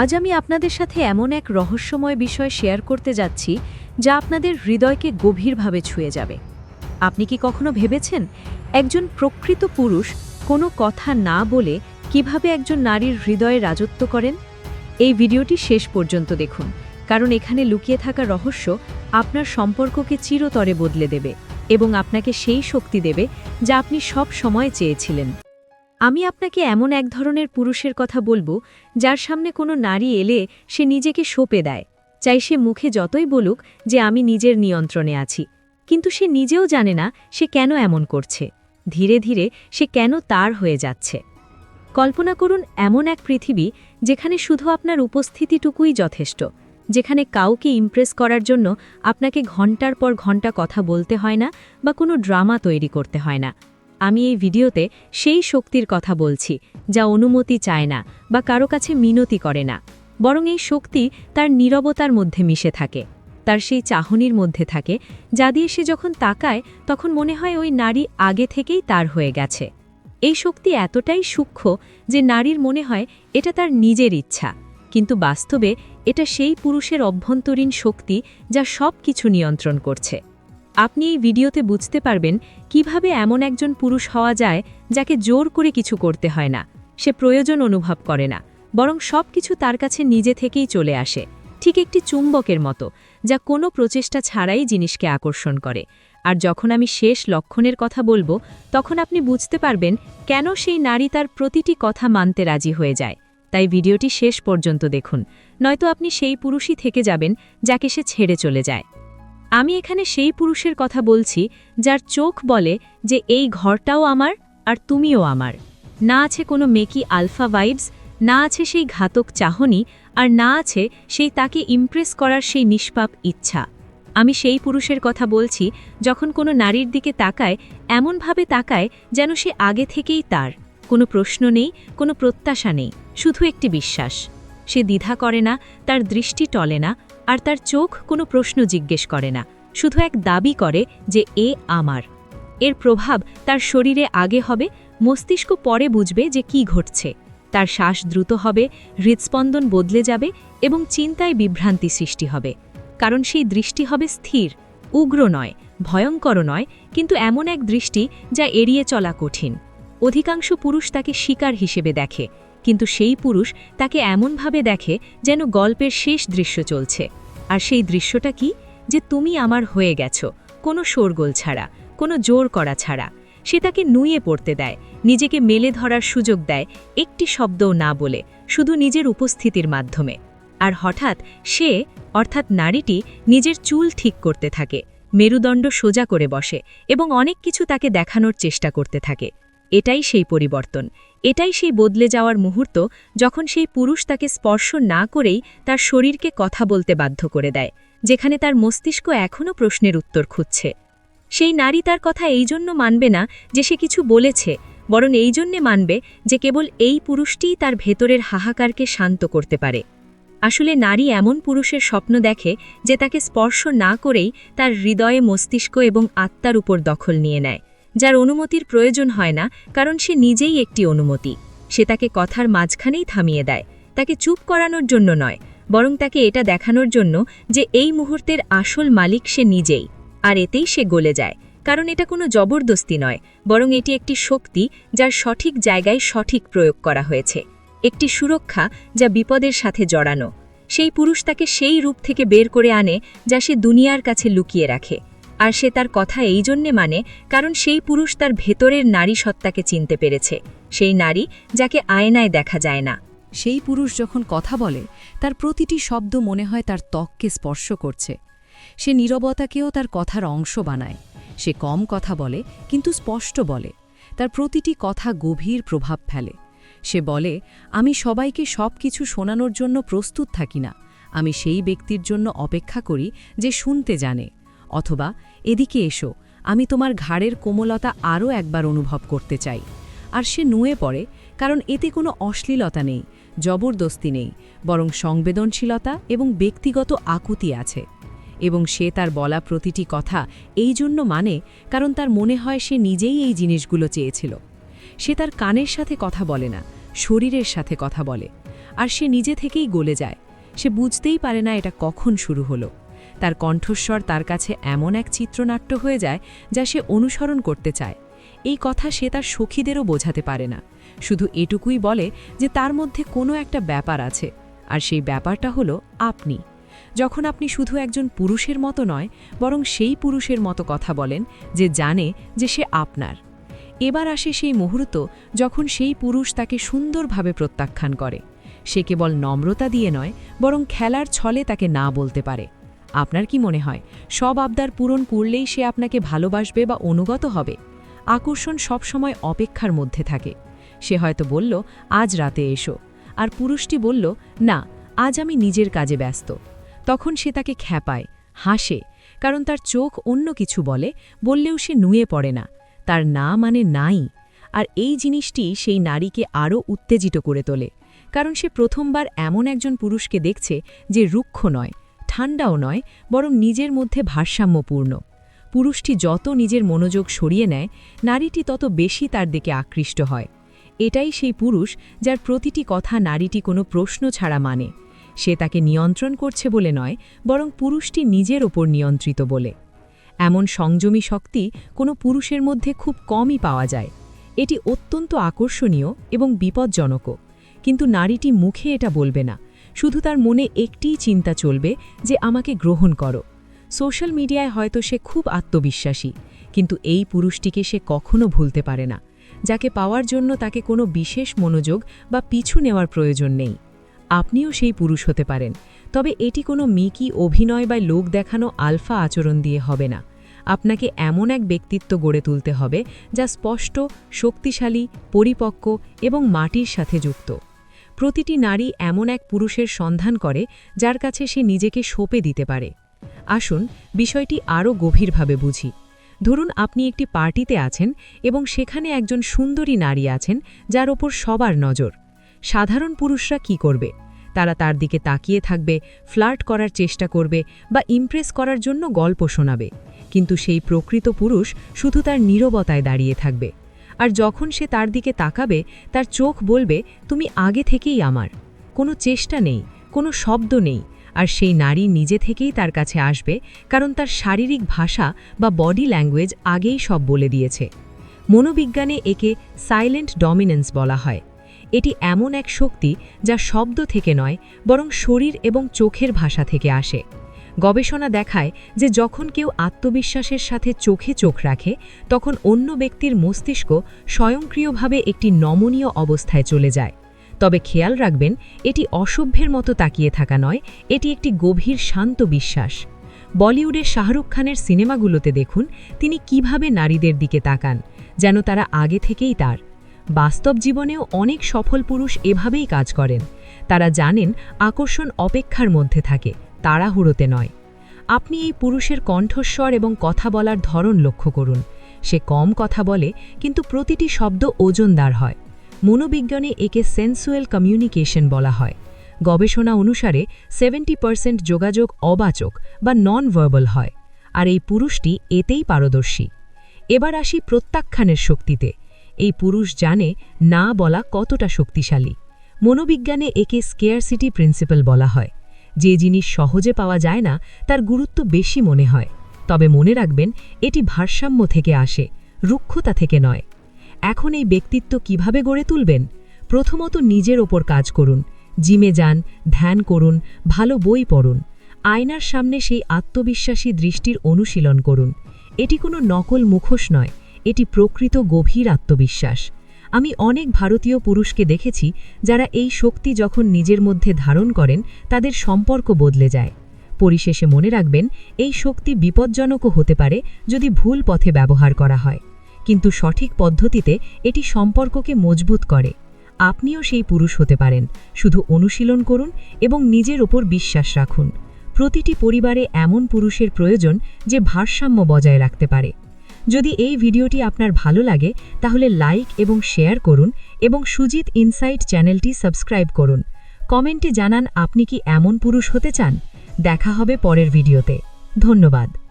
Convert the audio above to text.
আজ আমি আপনাদের সাথে এমন এক রহস্যময় বিষয় শেয়ার করতে যাচ্ছি, যা আপনাদের হৃদয়কে গভীরভাবে ছুঁয়ে যাবে। আপনি কি কখনো ভেবেছেন, একজন প্রকৃত পুরুষ কোনো কথা না বলে কীভাবে একজন নারীর হৃদয়ে রাজত্ব করেন? এই ভিডিওটি শেষ পর্যন্ত দেখুন, কারণ এখানে লুকিয়ে থাকা রহস্য আপনার সম্পর্ককে চিরতরে বদলে দেবে এবং আপনাকে সেই শক্তি দেবে যা আপনি সব সময় চেয়েছিলেন। আমি আপনাকে এমন এক ধরনের পুরুষের কথা বলব, যার সামনে কোনো নারী এলে সে নিজেকে সোপে দেয়। চাই সে মুখে যতই বলুক যে আমি নিজের নিয়ন্ত্রণে আছি। কিন্তু সে নিজেও জানে না সে কেন এমন করছে। ধীরে ধীরে সে কেন তার হয়ে যাচ্ছে। কল্পনা করুন এমন এক পৃথিবী যেখানে শুধু আপনার উপস্থিতিটুকুই যথেষ্ট, যেখানে কাউকে ইমপ্রেস করার জন্য আপনাকে ঘণ্টার পর ঘণ্টা কথা বলতে হয় না বা কোনো ড্রামা তৈরি করতে হয় না। আমি এই ভিডিওতে সেই শক্তির কথা বলছি, যা অনুমতি চায় না বা কারও কাছে মিনতি করে না। বরং এই শক্তি তার নীরবতার মধ্যে মিশে থাকে, তার সেই চাহনির মধ্যে থাকে, যা দিয়ে সে যখন তাকায়, তখন মনে হয় ওই নারী আগে থেকেই তার হয়ে গেছে। এই শক্তি এতটাই সূক্ষ্ম যে নারীর মনে হয় এটা তার নিজের ইচ্ছা, কিন্তু বাস্তবে এটা সেই পুরুষের অভ্যন্তরীণ শক্তি যা সব কিছু নিয়ন্ত্রণ করছে। আপনি এই ভিডিওতে বুঝতে পারবেন কীভাবে এমন একজন পুরুষ হওয়া যায় যাকে জোর করে কিছু করতে হয় না, সে প্রয়োজন অনুভব করে না, বরং সব কিছু তার কাছে নিজে থেকেই চলে আসে, ঠিক একটি চুম্বকের মতো, যা কোনো প্রচেষ্টা ছাড়াই জিনিসকে আকর্ষণ করে। আর যখন আমি শেষ লক্ষণের কথা বলব, তখন আপনি বুঝতে পারবেন কেন সেই নারী তার প্রতিটি কথা মানতে রাজি হয়ে যায়। তাই ভিডিওটি শেষ পর্যন্ত দেখুন, নয়তো আপনি সেই পুরুষই থেকে যাবেন যাকে সে ছেড়ে চলে যায়। আমি এখানে সেই পুরুষের কথা বলছি, যার চোখ বলে যে এই ঘরটাও আমার আর তুমিও আমার। না আছে কোনো মেকি আলফা ভাইবস, না আছে সেই ঘাতক চাহনি, আর না আছে সেই তাকে ইমপ্রেস করার সেই নিষ্পাপ ইচ্ছা। আমি সেই পুরুষের কথা বলছি, যখন কোনো নারীর দিকে তাকায়, এমনভাবে তাকায় যেন সে আগে থেকেই তার। কোনো প্রশ্ন নেই, কোনো প্রত্যাশা নেই, শুধু একটি বিশ্বাস। সে দ্বিধা করে না, তার দৃষ্টি টলে না আর তার চোখ কোনো প্রশ্ন জিজ্ঞেস করে না, শুধু এক দাবি করে যে এ আমার। এর প্রভাব তার শরীরে আগে হবে, মস্তিষ্ক পরে বুঝবে যে কি ঘটছে। তার শ্বাস দ্রুত হবে, হৃদস্পন্দন বদলে যাবে এবং চিন্তায় বিভ্রান্তি সৃষ্টি হবে। কারণ সেই দৃষ্টি হবে স্থির, উগ্র নয়, ভয়ঙ্কর নয়, কিন্তু এমন এক দৃষ্টি যা এড়িয়ে চলা কঠিন। অধিকাংশ পুরুষ তাকে শিকার হিসেবে দেখে। কিন্তু সেই পুরুষ তাকে এমনভাবে দেখে যেন গল্পের শেষ দৃশ্য চলছে। আর সেই দৃশ্যটা কি? যে তুমি আমার হয়ে গেছো, কোনো শোরগোল ছাড়া, কোনো জোর করা ছাড়া। সে তাকে নুয়ে পড়তে দেয়, নিজেকে মেলে ধরার সুযোগ দেয়, একটি শব্দও না বলে, শুধু নিজের উপস্থিতির মাধ্যমে। আর হঠাৎ সে, অর্থাৎ নারীটি, নিজের চুল ঠিক করতে থাকে, মেরুদণ্ড সোজা করে বসে এবং অনেক কিছু তাকে দেখানোর চেষ্টা করতে থাকে। এটাই সেই পরিবর্তন। এটাই সেই বদলে যাওয়ার মুহূর্ত যখন সেই পুরুষ তাকে স্পর্শ না করেই তার শরীরকে কথা বলতে বাধ্য করে দেয়, যেখানে তার মস্তিষ্ক এখনও প্রশ্নের উত্তর খুঁজছে। সেই নারী তার কথা এই জন্য মানবে না যে সে কিছু বলেছে, বরং এই জন্যে মানবে যে কেবল এই পুরুষটিই তার ভেতরের হাহাকারকে শান্ত করতে পারে। আসলে নারী এমন পুরুষের স্বপ্ন দেখে যে তাকে স্পর্শ না করেই তার হৃদয়ে মস্তিষ্ক এবং আত্মার উপর দখল নিয়ে নেয়। যার অনুমতির প্রয়োজন হয় না, কারণ সে নিজেই একটি অনুমতি। সে তাকে কথার মাঝখানেই থামিয়ে দেয়। তাকে চুপ করানোর জন্য নয়, বরং তাকে এটা দেখানোর জন্য যে এই মুহূর্তের আসল মালিক সে নিজেই, আর এতেই সে গলে যায়। কারণ এটা কোনো জবরদস্তি নয়, বরং এটি একটি শক্তি যার সঠিক জায়গায় সঠিক প্রয়োগ করা হয়েছে। একটি সুরক্ষা যা বিপদের সাথে জড়ানো। সেই পুরুষ তাকে সেই রূপ থেকে বের করে আনে যা সে দুনিয়ার কাছে লুকিয়ে রাখে। আর সে তার কথা এই জন্যে মানে কারণ সেই পুরুষ তার ভেতরের নারী সত্তাকে চিনতে পেরেছে। সেই নারী যাকে আয়নায় দেখা যায় না। সেই পুরুষ যখন কথা বলে, তার প্রতিটি শব্দ মনে হয় তার ত্বককে স্পর্শ করছে। সে নীরবতাকেও তার কথার অংশ বানায়। সে কম কথা বলে, কিন্তু স্পষ্ট বলে। তার প্রতিটি কথা গভীর প্রভাব ফেলে। সে বলে, আমি সবাইকে সব কিছু শোনানোর জন্য প্রস্তুত থাকি না। আমি সেই ব্যক্তির জন্য অপেক্ষা করি যে শুনতে জানে। অথবা এদিকে এসো, আমি তোমার ঘাড়ের কোমলতা আরও একবার অনুভব করতে চাই। আর সে নুয়ে পড়ে, কারণ এতে কোনো অশ্লীলতা নেই, জবরদস্তি নেই, বরং সংবেদনশীলতা এবং ব্যক্তিগত আকুতি আছে। এবং সে তার বলা প্রতিটি কথা এই জন্য মানে কারণ তার মনে হয় সে নিজেই এই জিনিসগুলো চেয়েছিল। সে তার কানের সাথে কথা বলে না, শরীরের সাথে কথা বলে। আর সে নিজে থেকেই গলে যায়। সে বুঝতেই পারে না এটা কখন শুরু হলো। তার কণ্ঠস্বর তার কাছে এমন এক চিত্রনাট্য হয়ে যায় যা সে অনুসরণ করতে চায়। এই কথা সে তার সখীদেরও বোঝাতে পারে না। শুধু এটুকুই বলে যে তার মধ্যে কোনো একটা ব্যাপার আছে। আর সেই ব্যাপারটা হলো আপনি। যখন আপনি শুধু একজন পুরুষের মতো নয়, বরং সেই পুরুষের মতো কথা বলেন যে জানে যে সে আপনার। এবার আসে সেই মুহূর্ত যখন সেই পুরুষ তাকে সুন্দরভাবে প্রত্যাখ্যান করে। সে কেবল নম্রতা দিয়ে নয়, বরং খেলার ছলে তাকে না বলতে পারে। আপনার কি মনে হয়? সব আবদার পূরণ করলেই সে আপনাকে ভালোবাসবে বা অনুগত হবে? আকর্ষণ সবসময় অপেক্ষার মধ্যে থাকে। সে হয়তো বলল, আজ রাতে এসো। আর পুরুষটি বলল, না, আজ আমি নিজের কাজে ব্যস্ত। তখন সে তাকে খ্যাপায়, হাসে, কারণ তার চোখ অন্য কিছু বলে, বললেও সে নুয়ে পড়ে না। তার না মানে নাই। আর এই জিনিসটি সেই নারীকে আরও উত্তেজিত করে তোলে, কারণ সে প্রথমবার এমন একজন পুরুষকে দেখছে যে রুক্ষ নয়। ঠান্ডাও নয়, বরং নিজের মধ্যে ভারসাম্যপূর্ণ। পুরুষটি যত নিজের মনোযোগ সরিয়ে নেয়, নারীটি তত বেশি তার দিকে আকৃষ্ট হয়। এটাই সেই পুরুষ যার প্রতিটি কথা নারীটি কোনো প্রশ্ন ছাড়া মানে। সে তাকে নিয়ন্ত্রণ করছে বলে নয়, বরং পুরুষটি নিজের ওপর নিয়ন্ত্রিত বলে। এমন সংযমী শক্তি কোনো পুরুষের মধ্যে খুব কমই পাওয়া যায়। এটি অত্যন্ত আকর্ষণীয় এবং বিপজ্জনকও। কিন্তু নারীটি মুখে এটা বলবে না। শুধু তার মনে একটিই চিন্তা চলবে যে আমাকে গ্রহণ করো। সোশ্যাল মিডিয়ায় হয়তো সে খুব আত্মবিশ্বাসী, কিন্তু এই পুরুষটিকে সে কখনো ভুলতে পারে না, যাকে পাওয়ার জন্য তাকে কোনো বিশেষ মনোযোগ বা পিছু নেওয়ার প্রয়োজন নেই। আপনিও সেই পুরুষ হতে পারেন, তবে এটি কোনো মিকি অভিনয় বা লোক দেখানো আলফা আচরণ দিয়ে হবে না। আপনাকে এমন এক ব্যক্তিত্ব গড়ে তুলতে হবে যা স্পষ্ট, শক্তিশালী, পরিপক্ক এবং মাটির সাথে যুক্ত। প্রতিটি নারী এমন এক পুরুষের সন্ধান করে যার কাছে সে নিজেকে সঁপে দিতে পারে। আসুন বিষয়টি আরও গভীরভাবে বুঝি। ধরুন আপনি একটি পার্টিতে আছেন এবং সেখানে একজন সুন্দরী নারী আছেন যার ওপর সবার নজর। সাধারণ পুরুষরা কি করবে? তারা তার দিকে তাকিয়ে থাকবে, ফ্লার্ট করার চেষ্টা করবে বা ইমপ্রেস করার জন্য গল্প শোনাবে। কিন্তু সেই প্রকৃত পুরুষ শুধু তার নীরবতায় দাঁড়িয়ে থাকবে। আর যখন সে তার দিকে তাকাবে, তার চোখ বলবে, তুমি আগে থেকেই আমার। কোনো চেষ্টা নেই, কোনো শব্দ নেই। আর সেই নারী নিজে থেকেই তার কাছে আসবে, কারণ তার শারীরিক ভাষা বা বডি ল্যাঙ্গুয়েজ আগেই সব বলে দিয়েছে। মনোবিজ্ঞানে একে সাইলেন্ট ডমিনেন্স বলা হয়। এটি এমন এক শক্তি যা শব্দ থেকে নয়, বরং শরীর এবং চোখের ভাষা থেকে আসে। গবেষণা দেখায় যে যখন কেউ আত্মবিশ্বাসের সাথে চোখে চোখ রাখে, তখন অন্য ব্যক্তির মস্তিষ্ক স্বয়ংক্রিয়ভাবে একটি নমনীয় অবস্থায় চলে যায়। তবে খেয়াল রাখবেন, এটি অসভ্যের মতো তাকিয়ে থাকা নয়, এটি একটি গভীর শান্ত বিশ্বাস। বলিউডের শাহরুখ খানের সিনেমাগুলোতে দেখুন, তিনি কীভাবে নারীদের দিকে তাকান, যেন তারা আগে থেকেই তার। বাস্তব জীবনেও অনেক সফল পুরুষ এভাবেই কাজ করেন। তারা জানেন, আকর্ষণ অপেক্ষার মধ্যে থাকে তাড়াহুড়োতে নয়। আপনি এই পুরুষের কণ্ঠস্বর এবং কথা বলার ধরন লক্ষ্য করুন। সে কম কথা বলে, কিন্তু প্রতিটি শব্দ ওজনদার হয়। মনোবিজ্ঞানে একে সেন্সুয়াল কমিউনিকেশন বলা হয়। গবেষণা অনুসারে সেভেন্টি পার্সেন্ট যোগাযোগ অবাচক বা নন ভার্বাল হয়, আর এই পুরুষটি এতেই পারদর্শী। এবার আসি প্রত্যাখ্যানের শক্তিতে। এই পুরুষ জানে না বলা কতটা শক্তিশালী। মনোবিজ্ঞানে একে স্কেয়ারসিটি প্রিন্সিপাল বলা হয়। যে জিনিস সহজে পাওয়া যায় না, তার গুরুত্ব বেশি মনে হয়। তবে মনে রাখবেন, এটি ভারসাম্য থেকে আসে, রুক্ষতা থেকে নয়। এখন এই ব্যক্তিত্ব কীভাবে গড়ে তুলবেন? প্রথমত নিজের ওপর কাজ করুন, জিমে যান, ধ্যান করুন, ভালো বই পড়ুন, আয়নার সামনে সেই আত্মবিশ্বাসী দৃষ্টির অনুশীলন করুন। এটি কোনো নকল মুখোশ নয়, এটি প্রকৃত গভীর আত্মবিশ্বাস। আমি অনেক ভারতীয় পুরুষকে দেখেছি যারা এই শক্তি যখন নিজের মধ্যে ধারণ করেন, তাদের সম্পর্ক বদলে যায়। পরিশেষে মনে রাখবেন, এই শক্তি বিপজ্জনকও হতে পারে যদি ভুল পথে ব্যবহার করা হয়। কিন্তু সঠিক পদ্ধতিতে এটি সম্পর্ককে মজবুত করে। আপনিও সেই পুরুষ হতে পারেন। শুধু অনুশীলন করুন এবং নিজের ওপর বিশ্বাস রাখুন। প্রতিটি পরিবারে এমন পুরুষের প্রয়োজন যে ভারসাম্য বজায় রাখতে পারে। যদি এই ভিডিওটি আপনার ভালো লাগে, তাহলে লাইক এবং শেয়ার করুন এবং সুজিত ইনসাইট চ্যানেলটি সাবস্ক্রাইব করুন। কমেন্টে জানান আপনি কি এমন পুরুষ হতে চান। দেখা হবে পরের ভিডিওতে। ধন্যবাদ।